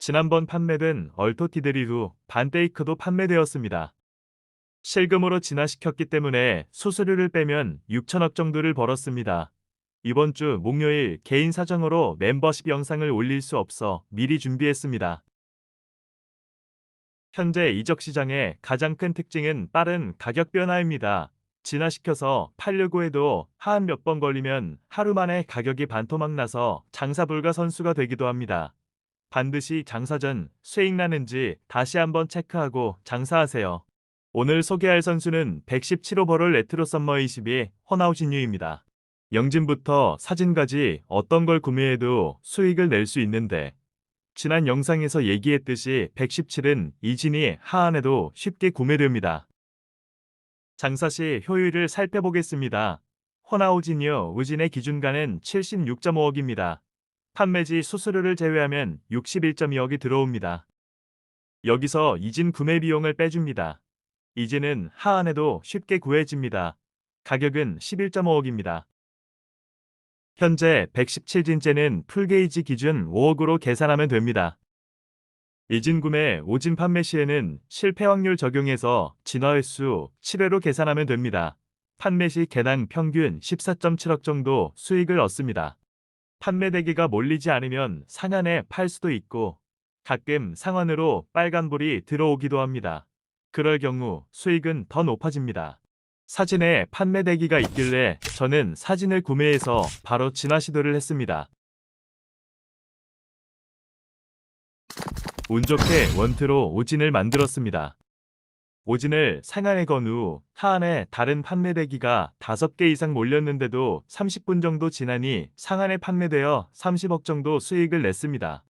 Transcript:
지난번 판매된 얼토티드리 후 반테이크도 판매되었습니다. 실금으로 진화시켰기 때문에 수수료를 빼면 6천억 정도를 벌었습니다. 이번 주 목요일 개인 사정으로 멤버십 영상을 올릴 수 없어 미리 준비했습니다. 현재 이적 시장의 가장 큰 특징은 빠른 가격 변화입니다. 진화시켜서 팔려고 해도 한 몇 번 걸리면 하루 만에 가격이 반토막 나서 장사 불가 선수가 되기도 합니다. 반드시 장사 전 수익 나는지 다시 한번 체크하고 장사하세요. 오늘 소개할 선수는 117오버롤 레트로 썸머 22 호나우진유입니다. 영진부터 사진까지 어떤 걸 구매해도 수익을 낼 수 있는데 지난 영상에서 얘기했듯이 117은 이진이 하한해도 쉽게 구매됩니다. 장사 시 효율을 살펴보겠습니다. 호나우진유 우진의 기준가는 76.5억입니다. 판매지 수수료를 제외하면 61.2억이 들어옵니다. 여기서 이진 구매 비용을 빼줍니다. 이진은 하한해도 쉽게 구해집니다. 가격은 11.5억입니다. 현재 117진째는 풀게이지 기준 5억으로 계산하면 됩니다. 이진 구매, 오진 판매 시에는 실패 확률 적용해서 진화 횟수 7회로 계산하면 됩니다. 판매 시 개당 평균 14.7억 정도 수익을 얻습니다. 판매 대기가 몰리지 않으면 상한에 팔 수도 있고 가끔 상한으로 빨간불이 들어오기도 합니다. 그럴 경우 수익은 더 높아집니다. 사진에 판매 대기가 있길래 저는 사진을 구매해서 바로 진화 시도를 했습니다. 운 좋게 원투로 오진을 만들었습니다. 오진을 상한에 건 후 하한에 다른 판매 대기가 5개 이상 몰렸는데도 30분 정도 지나니 상한에 판매되어 30억 정도 수익을 냈습니다.